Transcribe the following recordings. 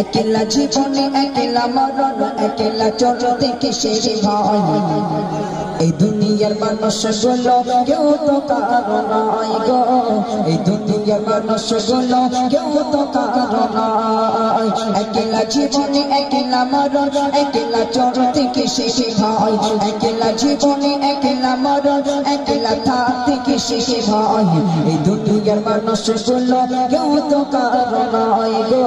একলা জীবনে একলা মরণ একলা চলতে কিসের ভয়। এই দুনিয়ার মানুষগুলো কেউ তো কারও নয় গো। এই দুনিয়ার মানুষগুলো কেউ তো কারও নয় একলা জীবনে একলা মরণ, একলা চলতে কিসের ভয়। একলা জীবনে একলা মরণ, একলা থাকতে কিসের ভয়। এই দুনিয়ার মানুষগুলো কেউ তো কারও নয় গো।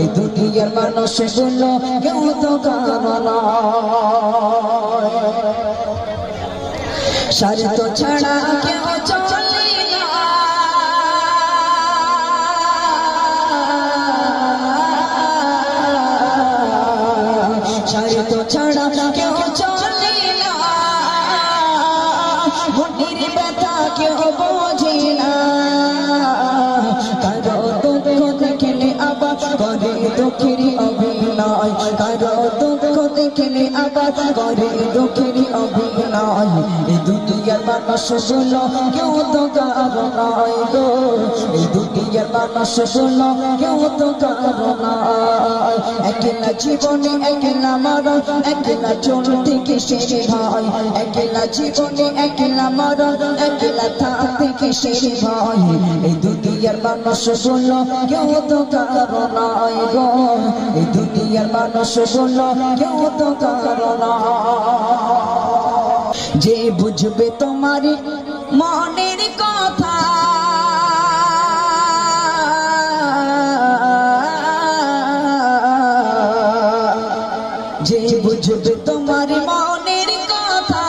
এই দুনিয়ার মানুষগুলো কেউ তো কারও নয় শর্ত ছাড়া কেউ চলে না শর্ত ছাড়া কেউ চলে মনির ব্যথা কেউ বোঝে না কারও দুঃখ দেখলে আবার, করে দুঃখের অভিনয় কারও দুঃখ দেখলে আবার, করে দুঃখের অভিনয় এই দুনিয়ার মানুষগুলো কেউ তো কারও নয় গো। এই দুনিয়ার মানুষগুলো কেউ তো কারও নয় একলা জীবনে একলা মরণ একলা চলতে কিসের ভয়। একলা জীবনে একলা মরণ একলা থাকতে কিসের ভয়। এই দুনিয়ার মানুষগুলো কেউ তো কারও নয় গো। এই দুনিয়ার মানুষগুলো কেউ তো কারও নয় যে বুঝবে তোমার মনের কথা। যে বুঝবে তোমার মনের কথা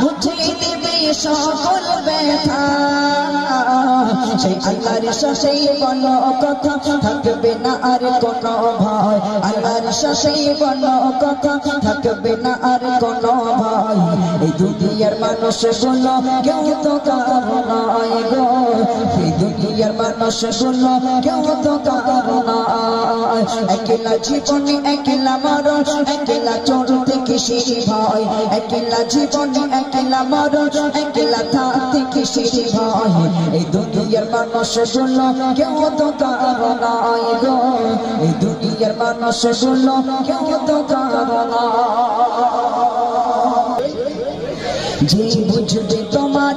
বুঝে দেবে সকল ব্যথা। সেই আল্লাহর সেই বল কথা থাকবে না আর কোন ভয়। আল্লাহর সেই বল কথা থাকবে না আর কোন ভয়। এই দুনিয়ার মানুষগুলো কেউ তো কারও নয় গো। এই দুনিয়ার মানুষগুলো কেউ তো কারও নয় একলা জীবনে, একলা মরণ, একলা চলতে কিসের ভয়? একলা জীবনে, একলা মরণ, একলা থাকতে কিসের ভয় এই দুনিয়ার মানুষগুলো কেউ তো কারও নয় গো। এই দুনিয়ার মানুষগুলো কেউ তো কারও নয় যে বুঝবে তোমার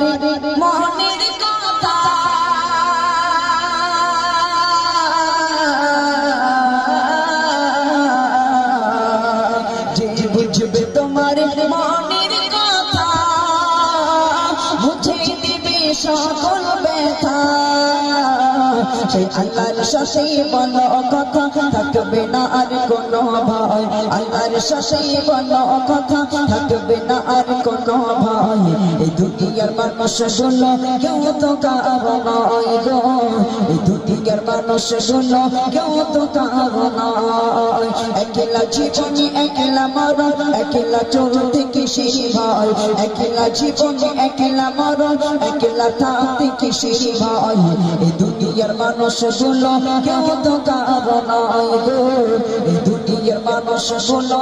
মনের কথা। যে বুঝবে তোমার সকল ব্যথা। সেই আল্লাহর সাথে বল কথা থাকবে না আর কোনো ভয়। আল্লাহর সাথে বল কথা থাকবে না আর কোনো ভয়। এই দুনিয়ার মানুষগুলো কেউ তো কারও দুনিয়ার মানুষগুলো কেউ তো কারও একলা জীবনে একলা মরণ একলা চলতে কিসের ভয়? একলা জীবনে একলা মরণ একলা থাকতে কিসের ভয়? এই দুনিয়ার মানুষগুলো কেউ তো কারও নয় এই দুনিয়ার মানুষগুলো